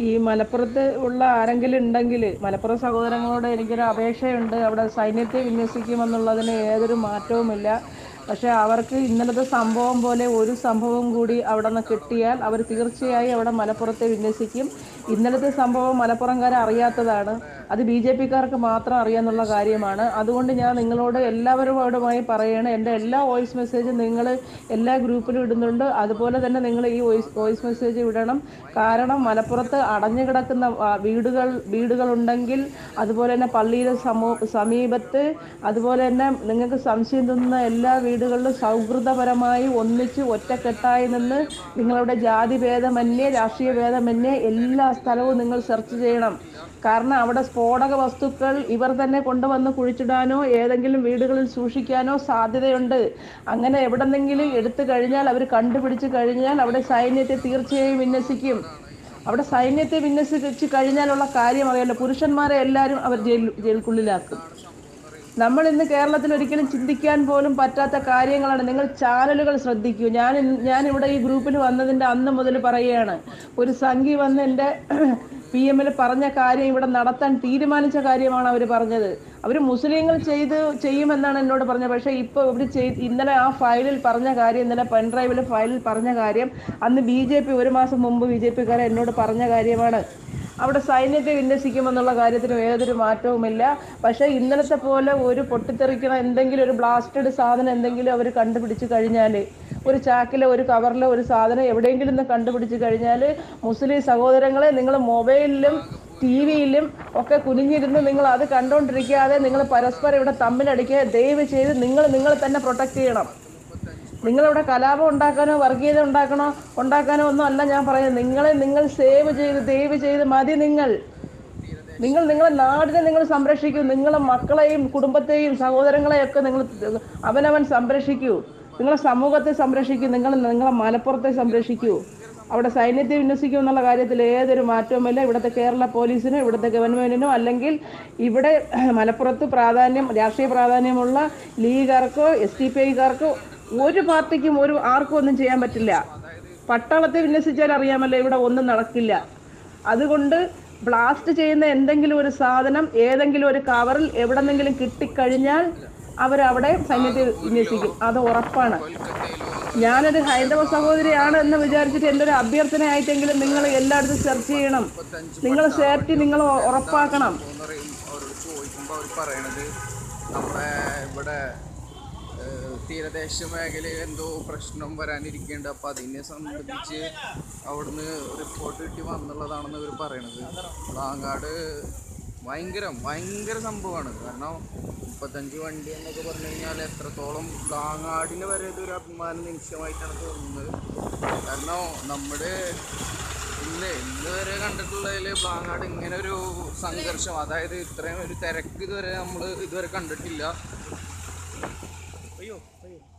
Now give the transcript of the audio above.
ഈ മലപ്പുറത്ത് ഉള്ള ആരെങ്കിലും ഉണ്ടെങ്കിൽ മലപ്പുറം സഹോദരങ്ങളോട് എനിക്കൊരു അപേക്ഷയുണ്ട്. അവിടെ സൈന്യത്തെ വിന്യസിക്കുമെന്നുള്ളതിന് യാതൊരു മാറ്റവുമില്ല. പക്ഷേ അവർക്ക് ഇന്നലത്തെ സംഭവം പോലെ ഒരു സംഭവം കൂടി അവിടെ നിന്ന് കിട്ടിയാൽ അവർ തീർച്ചയായും അവിടെ മലപ്പുറത്തെ വിന്യസിക്കും. ഇന്നലത്തെ സംഭവം മലപ്പുറംകാരെ അറിയാത്തതാണ്. അത് ബി ജെ പിക്കാർക്ക് മാത്രം അറിയാന്നുള്ള കാര്യമാണ്. അതുകൊണ്ട് ഞാൻ നിങ്ങളോട് എല്ലാവരോടുമായി പറയുകയാണ് എന്റെ എല്ലാ വോയിസ് മെസ്സേജും നിങ്ങൾ എല്ലാ ഗ്രൂപ്പിലും ഇടുന്നുണ്ട്. അതുപോലെ തന്നെ നിങ്ങൾ ഈ വോയിസ് വോയിസ് മെസ്സേജ് ഇടണം. കാരണം മലപ്പുറത്ത് അടഞ്ഞു കിടക്കുന്ന വീടുകൾ വീടുകളുണ്ടെങ്കിൽ അതുപോലെ തന്നെ പള്ളിയിലെ സമൂ സമീപത്ത് അതുപോലെ തന്നെ നിങ്ങൾക്ക് സംശയം തോന്നുന്ന എല്ലാ വീടുകളിലും സൗഹൃദപരമായി ഒന്നിച്ച് ഒറ്റക്കെട്ടായി നിന്ന് നിങ്ങളുടെ ജാതി ഭേദമന്യേ രാഷ്ട്രീയ ഭേദമന്യേ എല്ലാ സ്ഥലവും നിങ്ങൾ സെർച്ച് ചെയ്യണം. കാരണം അവിടെ സ്ഫോടക വസ്തുക്കൾ ഇവർ തന്നെ കൊണ്ടുവന്ന് കുഴിച്ചിടാനോ ഏതെങ്കിലും വീടുകളിൽ സൂക്ഷിക്കാനോ സാധ്യതയുണ്ട്. അങ്ങനെ എവിടെന്നെങ്കിലും എടുത്തു കഴിഞ്ഞാൽ അവർ കണ്ടുപിടിച്ച് കഴിഞ്ഞാൽ അവിടെ സൈന്യത്തെ തീർച്ചയായും വിന്യസിക്കും. അവിടെ സൈന്യത്തെ വിന്യസിച്ച് കഴിഞ്ഞാലുള്ള കാര്യം അറിയാലോ പുരുഷന്മാരെ എല്ലാവരും അവർ ജയിൽ ജയിൽക്കുള്ളിലാക്കും. നമ്മൾ ഇന്ന് കേരളത്തിൽ ഒരിക്കലും ചിന്തിക്കാൻ പോലും പറ്റാത്ത കാര്യങ്ങളാണ്. നിങ്ങൾ ചാനലുകൾ ശ്രദ്ധിക്കൂ. ഞാൻ ഞാൻ ഇവിടെ ഈ ഗ്രൂപ്പിൽ വന്നതിന്റെ അന്ന് മുതൽ പറയുകയാണ്. ഒരു സംഘി വന്ന് എന്റെ പി എമ്മിൽ പറഞ്ഞ കാര്യം ഇവിടെ നടത്താൻ തീരുമാനിച്ച കാര്യമാണ് അവർ പറഞ്ഞത്. അവർ മുസ്ലിങ്ങൾ ചെയ്ത് ചെയ്യുമെന്നാണ് എന്നോട് പറഞ്ഞത്. പക്ഷേ ഇപ്പോൾ ഇവർ ചെയ് ഇന്നലെ ആ ഫയലിൽ പറഞ്ഞ കാര്യം ഇന്നലെ പെൻഡ്രൈവിൽ ഫയലിൽ പറഞ്ഞ കാര്യം അന്ന് ബി ജെ പി ഒരു മാസം മുമ്പ് ബി ജെ പിക്കാരെ എന്നോട് പറഞ്ഞ കാര്യമാണ്. അവിടെ സൈന്യത്തെ വിന്യസിക്കുമെന്നുള്ള കാര്യത്തിന് യാതൊരു മാറ്റവുമില്ല. പക്ഷേ ഇന്നലത്തെ പോലെ ഒരു പൊട്ടിത്തെറിക്കണ എന്തെങ്കിലും ഒരു ബ്ലാസ്റ്റഡ് സാധനം എന്തെങ്കിലും അവർ കണ്ടുപിടിച്ച് കഴിഞ്ഞാൽ ഒരു ചാക്കിലോ ഒരു കവറിലോ ഒരു സാധനം എവിടെയെങ്കിലും നിന്ന് കണ്ടുപിടിച്ച് കഴിഞ്ഞാൽ മുസ്ലിം സഹോദരങ്ങളെ നിങ്ങൾ മൊബൈലിലും ടി വിയിലും ഒക്കെ കുനിഞ്ഞിരുന്ന് നിങ്ങൾ അത് കണ്ടുകൊണ്ടിരിക്കാതെ നിങ്ങൾ പരസ്പരം ഇവിടെ തമ്മിലടിക്കുക. ദയവ് ചെയ്ത് നിങ്ങൾ നിങ്ങളെ തന്നെ പ്രൊട്ടക്ട് ചെയ്യണം. നിങ്ങളിവിടെ കലാപം ഉണ്ടാക്കാനോ വർഗീയത ഉണ്ടാക്കണോ ഉണ്ടാക്കാനോ ഒന്നും അല്ല ഞാൻ പറയുന്നത്. നിങ്ങളെ നിങ്ങൾ സേവ് ചെയ്ത് ദയവ് ചെയ്ത് മതി നിങ്ങൾ. നിങ്ങൾ നിങ്ങളെ നാടിനെ നിങ്ങൾ സംരക്ഷിക്കൂ. നിങ്ങളെ മക്കളെയും കുടുംബത്തെയും സഹോദരങ്ങളെയും ഒക്കെ നിങ്ങൾ അവനവൻ സംരക്ഷിക്കൂ. നിങ്ങളെ സമൂഹത്തെ സംരക്ഷിക്കൂ. നിങ്ങൾ നിങ്ങളെ മലപ്പുറത്തെ സംരക്ഷിക്കൂ. അവിടെ സൈന്യത്തെ വിന്യസിക്കും എന്നുള്ള കാര്യത്തിൽ ഏതൊരു മാറ്റവുമില്ല ഇവിടുത്തെ കേരള പോലീസിനോ ഇവിടുത്തെ ഗവൺമെന്റിനോ അല്ലെങ്കിൽ ഇവിടെ മലപ്പുറത്ത് പ്രാധാന്യം രാഷ്ട്രീയ പ്രാധാന്യമുള്ള ലീഗുകാർക്കോ എസ് ടി പി ഐക്കാർക്കോ ഒരു പാർട്ടിക്കും ഒരു ആർക്കും ഒന്നും ചെയ്യാൻ പറ്റില്ല. പട്ടാളത്തെ വിന്യസിച്ചാൽ അറിയാമല്ലോ ഇവിടെ ഒന്നും നടക്കില്ല. അതുകൊണ്ട് ബ്ലാസ്റ്റ് ചെയ്യുന്ന എന്തെങ്കിലും ഒരു സാധനം ഏതെങ്കിലും ഒരു കവറിൽ എവിടെന്നെങ്കിലും കിട്ടിക്കഴിഞ്ഞാൽ അവരവിടെ സൈന്യത്തിൽ വിന്യസിക്കും. അത് ഉറപ്പാണ്. ഞാനൊരു ഹൈന്ദവ സഹോദരിയാണ് എന്ന് വിചാരിച്ചിട്ട് എന്റെ ഒരു അഭ്യർത്ഥന ആയിട്ടെങ്കിലും നിങ്ങൾ എല്ലായിടത്തും സെർച്ച് ചെയ്യണം. നിങ്ങൾ സേഫ്റ്റി നിങ്ങൾ ഉറപ്പാക്കണം. ഇവിടെ തീരദേശ മേഖലയിൽ എന്തോ പ്രശ്നം വരാനിരിക്കുന്നുണ്ട്. അപ്പം അതിനെ സംബന്ധിച്ച് അവിടുന്ന് റിപ്പോർട്ട് കിട്ടി വന്നുള്ളതാണെന്ന് ഇവർ പറയണത്. വാങ്ങാട് ഭയങ്കരം ഭയങ്കര സംഭവമാണ്. കാരണം മുപ്പത്തഞ്ച് വണ്ടി എന്നൊക്കെ പറഞ്ഞു കഴിഞ്ഞാൽ എത്രത്തോളം കാങ്ങാടിന് വരെ ഇതൊരു അഭിമാന നിമിഷമായിട്ടാണ് തോന്നുന്നത്. കാരണം നമ്മുടെ ഇന്ന് ഇന്ന് വരെ കണ്ടിട്ടുള്ളതിൽ ബ്ലാങ്ങാട് ഇങ്ങനെ ഒരു സംഘർഷം അതായത് ഇത്രയും ഒരു തിരക്ക് ഇതുവരെ നമ്മൾ ഇതുവരെ കണ്ടിട്ടില്ല. 哎呦可以。